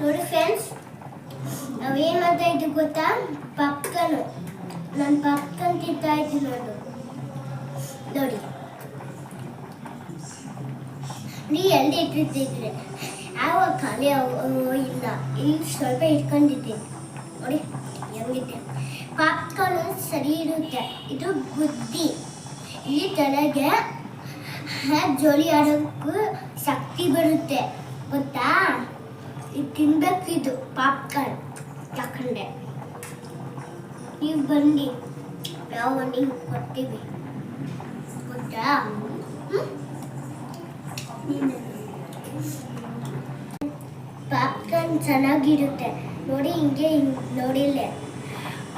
ನೋಡಿ ಫ್ರೆಂಡ್ಸ್ ನಾವೇನು ಮಾಡ್ತಾ ಇದ್ವಿ ಗೊತ್ತಾ? ಪಕ್ಕನು ನಾನು ಪಕ್ಕನ್ ತಿಂತಾ ಇದ್ದೀನಿ ನೋಡು. ನೋಡಿ. ನೀ ಎಲ್ಲಿ ಇಟ್ಟಿರ್ತಿದ್ರೆ ಯಾವ ಖಾಲಿ ಇಲ್ಲ. ಇಲ್ಲಿ ಸ್ವಲ್ಪ ಇಟ್ಕೊಂಡಿದ್ದೀನಿ ನೋಡಿ ಹೆಂಗಿದೆ ಪಾಪ್ಕಾರ್ನ್ ಸರಿ ಇರುತ್ತೆ. ಇದು ಬುದ್ಧಿ. ಈ ತಲೆಗೆ ಜೋಲಿ ಆಡೋಕ್ಕೂ ಶಕ್ತಿ ಬರುತ್ತೆ. ಗೊತ್ತಾ? ಇದು ತಿನ್ಬೇಕಿದು ಪಾಪ್ಕಾರ್ನ್ ತಕೊಂಡೆ. ನೀವು ಬನ್ನಿ. ನಾವು ನೀವು ಕೊಡ್ತೀವಿ. ಗೊತ್ತಾ. ಪಾಪ್ಕಾರ್ನ್ ಚೆನ್ನಾಗಿರುತ್ತೆ. ನೋಡಿ ಹಿಂಗೆ ಹಿಂಗೆ ನೋಡಿಲ್ಲೇ.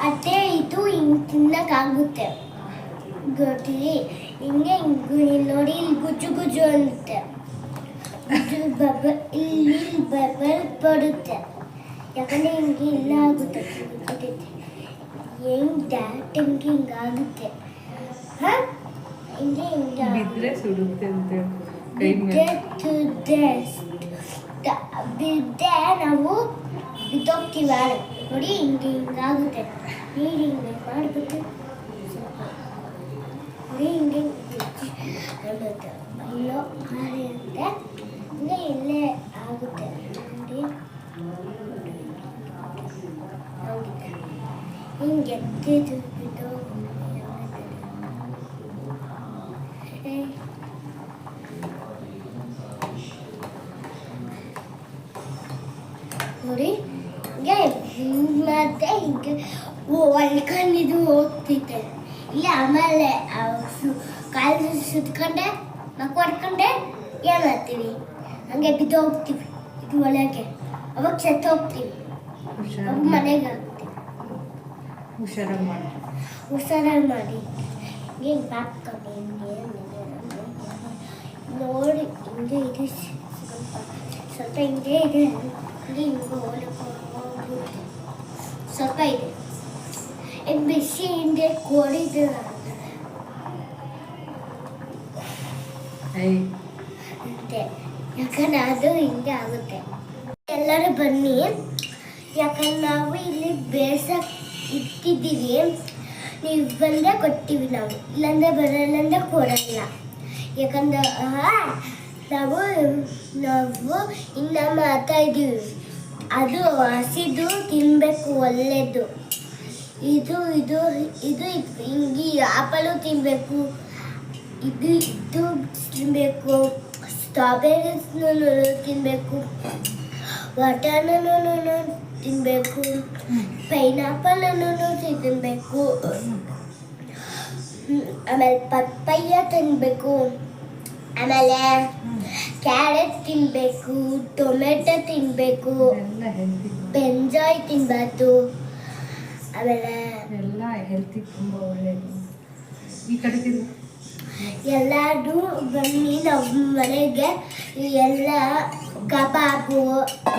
ಅದೇ ಇದು ಹಿಂಗೆ ತಿನ್ನಕ್ಕಾಗುತ್ತೆ. ಗೊತ್ತಿ? ಹಿಂಗೆ ಹಿಂಗೆ ನೋಡಿ ಗುಜ್ಜು ಗುಜ್ಜು ಅನ್ನುತ್ತೆ. ಗುಜ್ಜು ಬಬಲ್ ಇಲ್ಲಿ ಬಬಲ್ ಬರುತ್ತೆ ಯಾಕಂದ್ರೆ ಹಿಂಗೆ ಇಲ್ಲ ಆಗುತ್ತೆ ಗೊತ್ತೈತೆ ಹೆಂಗ್ ಡ್ಯಾಟ್ ಹಿಂಗೆ ಹಿಂಗಾಗುತ್ತೆ ಹಾ ಹಿಂಗೆ ಹಿಂಗೆ ಬಿದ್ರೆ ಸುಡುತ್ತೆ ಅಂತ ಕೈ ಬಿದ್ದೆ ಮೇಲೆ ತುದ್ದೆ ತ- ಬಿದ್ದೆ ನಾವು ಬಿದ್ದೋಗ್ತೀವಿ ಆಳೆ ನೋಡಿ ಹಿಂಗೆ ಹಿಂಗಾಗುತ್ತೆ ನೀರು ಹಿಂಗೆ ಮಾಡ್ಬಿಟ್ಟು ಸ್ವಲ್ಪ ನೋಡಿ ಹಿಂಗೆ ಅನ್ನುತ್ತೆ ಅಲ್ಲೋ ಹಾರಿರುತ್ತೆ ಹಿಂಗೆ ಇಲ್ಲೇ ಆಗುತ್ತೆ ನೋಡಿ ಹಂಗಿದೆ ಹಿಂಗೆ ಎತ್ತಿದ್ದು ಬಿದ್ದು ಏ ನೋಡಿ ಹಿಂಗೆ ಹಿಂಗ್ ಮತ್ತೆ ಹಿಂಗೆ ಹೊಲ್ಕೊಂಡಿದ್ದು ಹೋಗ್ತಿದ್ದೆ ಇಲ್ಲ ಆಮೇಲೆ ಕಾಲು ಸುತ್ಕೊಂಡೆ ಮಕ್ಕ ಹೊಡ್ಕೊಂಡೆ ಏನು ಮಾಡ್ತೀವಿ? ಹಂಗೆ ಬಿದ್ದು ಹೋಗ್ತೀವಿ ಇದು ಒಳಗೆ. ಅವಾಗ ಸತ್ತು ಹೋಗ್ತೀವಿ. ಅವಾಗ ಮನೆಗೆ ಹೋಗ್ತೀವಿ. ಹುಷಾರಾಗಿ ಮಾಡಿ. ಹುಷಾರಾಗಿ ಮಾಡಿ. ಹಿಂಗೆ ಬಾಪ್ ಹಿಂಗೆ ನೋಡಿ ಹಿಂಗೆ ಇದೆ. ಸ್ವಲ್ಪ ಸ್ವಲ್ಪ ಹಿಂಗೆ ಇದೆ. ಹಿಂಗೆ ಹಿಂಗೆ ಸ್ವಲ್ಪ ಇದೆ. ಹಿಂದೆ ಕೋಡಿದ್ದು ಅಂತೆ. ಯಾಕಂದ್ರೆ ಅದು ಹಿಂಗೆ ಆಗುತ್ತೆ. ಎಲ್ಲರೂ ಬನ್ನಿ. ಯಾಕಂದ್ರೆ ನಾವು ಇಲ್ಲಿ ಬೇಸಕ್ ಇಟ್ಟಿದ್ದೀವಿ. ನೀವು ಬಂದರೆ ಕೊಡ್ತೀವಿ ನಾವು. ಇಲ್ಲಾಂದ್ರೆ ಬರಲ್ಲ ಅಂದ್ರೆ ಕೊಡಲ್ಲ. ಯಾಕಂದ್ರೆ ನಾವು ನಾವು ಇನ್ನ ಮಾಡ್ತಾ ಇದ್ದೀವಿ ಅದು ಹಸಿದು ತಿನ್ನಬೇಕು ಒಳ್ಳೆಯದು ಇದು ಇದು ಇದು ಹಿಂಗೆ ಆಪಲು ತಿನ್ನಬೇಕು ಇದು ಇದು ತಿನ್ನಬೇಕು ಸ್ಟ್ರಾಬೆರೀಸ್ನು ತಿನ್ನಬೇಕು ವಾಟರ್ನೂ ತಿನ್ನಬೇಕು ಪೈನಾಪಲನ್ನು ತಿನ್ನಬೇಕು ಆಮೇಲೆ ಪಪ್ಪಯ್ಯ ತಿನ್ನಬೇಕು ಆಮೇಲೆ ಕ್ಯಾರೆಟ್ ತಿನ್ನಬೇಕು ಟೊಮೆಟೊ ತಿನ್ನಬೇಕು ಬೆಂಜಾಯ್ ತಿನ್ನಬಾರ್ದು ಆಮೇಲೆ ಎಲ್ಲ ಹೆಲ್ತಿ ತುಂಬ ಒಳ್ಳೆಯದು ಈ ಕಡೆ ತಿರು ಎಲ್ಲರೂ ಬನ್ನಿ ನಮ್ಮ ಮನೆಗೆ. ಎಲ್ಲ ಕಬಾಬು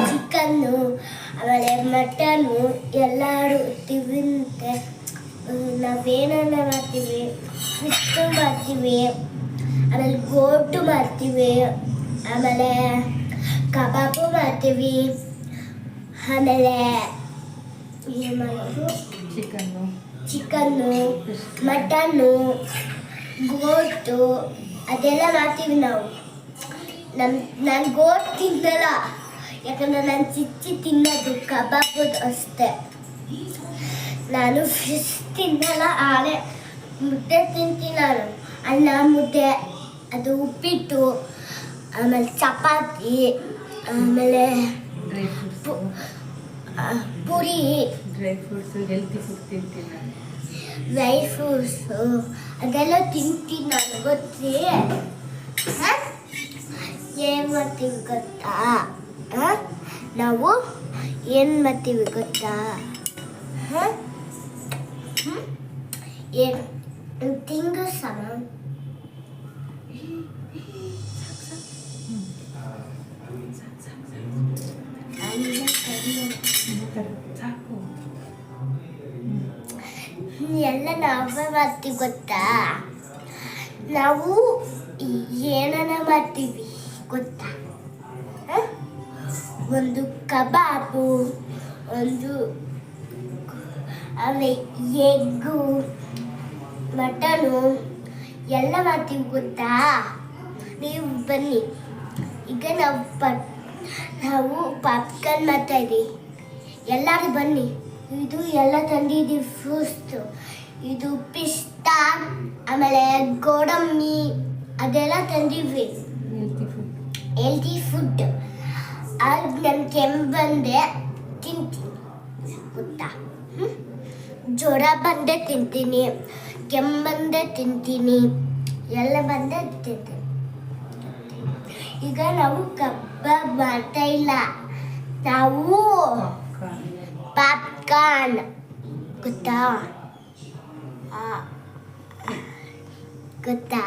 ಚಿಕನ್ನು ಆಮೇಲೆ ಮಟನ್ನು ಎಲ್ಲರೂ ತಿಂತೆ ನಾವೇನನ್ನ ಮಾಡ್ತೀವಿ? ಫಿಶ್ಟು ಮಾಡ್ತೀವಿ. ಆಮೇಲೆ ಗೋಟು ಮಾಡ್ತೀವಿ. ಆಮೇಲೆ ಕಬಾಬು ಮಾಡ್ತೀವಿ. ಆಮೇಲೆ ಚಿಕನ್ನು. ಚಿಕನ್ನು ಮಟನ್ನು ಗೋಟು ಅದೆಲ್ಲ ಮಾಡ್ತೀವಿ ನಾವು. ನಮ್ ನಾನು ಗೋಟ್ ತಿನ್ನಲ್ಲ ಯಾಕಂದ್ರೆ ನಾನು ಚಿಚ್ಚಿ ತಿನ್ನೋದು ಕಬಾಬ್ ಅಷ್ಟೇ. ನಾನು ಫಿಶ್ ತಿನ್ನಲ್ಲ ಆಳೆ ಮುದ್ದೆ ತಿಂತೀನಿ ನಾನು. ಅನ್ನ ಮುದ್ದೆ ಅದು ಉಪ್ಪಿಟ್ಟು ಆಮೇಲೆ ಚಪಾತಿ ಆಮೇಲೆ puri dry fruits healthy food ತಿಂತೀನಿ? ನಾನು ಡ್ರೈ ಫ್ರೂಟ್ಸು ಅದೆಲ್ಲ ತಿಂತೀನಿ ನಾನು ಗೊತ್ತೇ? ಏನು ಮಾಡ್ತೀವಿ ಗೊತ್ತಾ? ಆ? ನಾವು ಏನು ಮಾಡ್ತೀವಿ ಗೊತ್ತಾ? ಹಾಂ? ಏನು ತಿಂಗು ಸಮ? ಎಲ್ಲ ನಾವೇ ಮಾಡ್ತೀವಿ ಗೊತ್ತಾ? ನಾವು ಏನನ ಮಾಡ್ತೀವಿ ಗೊತ್ತಾ? ಒಂದು ಕಬಾಬು, ಒಂದು ಆಮೇಲೆ ಎಗ್ಗು, ಮಟನು ಎಲ್ಲ ಮಾಡ್ತೀವಿ ಗೊತ್ತಾ? ನೀವು ಬನ್ನಿ. ಈಗ ನಾವು ನಾವು ಪಾಪ್ಕಾರ್ನ್ ಮಾಡ್ತಾ ಇದ್ದೀವಿ ಎಲ್ಲರೂ ಬನ್ನಿ. ಇದು ಎಲ್ಲ ತಂದಿದ್ದೀವಿ ಫ್ರೂಟ್ಸು ಇದು ಪಿಸ್ತಾ ಆಮೇಲೆ ಗೋಡಂಬಿ ಅದೆಲ್ಲ ತಂದಿದ್ವಿ. ಹೆಲ್ತಿ ಫುಡ್ ಅದು ನನ್ನ ಕೆಮ್ಮು ಬಂದೆ ತಿಂತೀನಿ. ಗೊತ್ತಾ? ಜ್ವರ ಬಂದೆ ತಿಂತೀನಿ. ಕೆಮ್ಮು ಬಂದೆ ತಿಂತೀನಿ. ಎಲ್ಲ ಬಂದೆ ತಿಂತೀನಿ. ಈಗ ನಾವು ಕಬಾಬ್ ಮಾಡ್ತಾ ಇಲ್ಲ ನಾವು ಪಾಪ್ಕಾರ್ನ್ ಗೊತ್ತಾ ಆ, ಗೊತ್ತಾ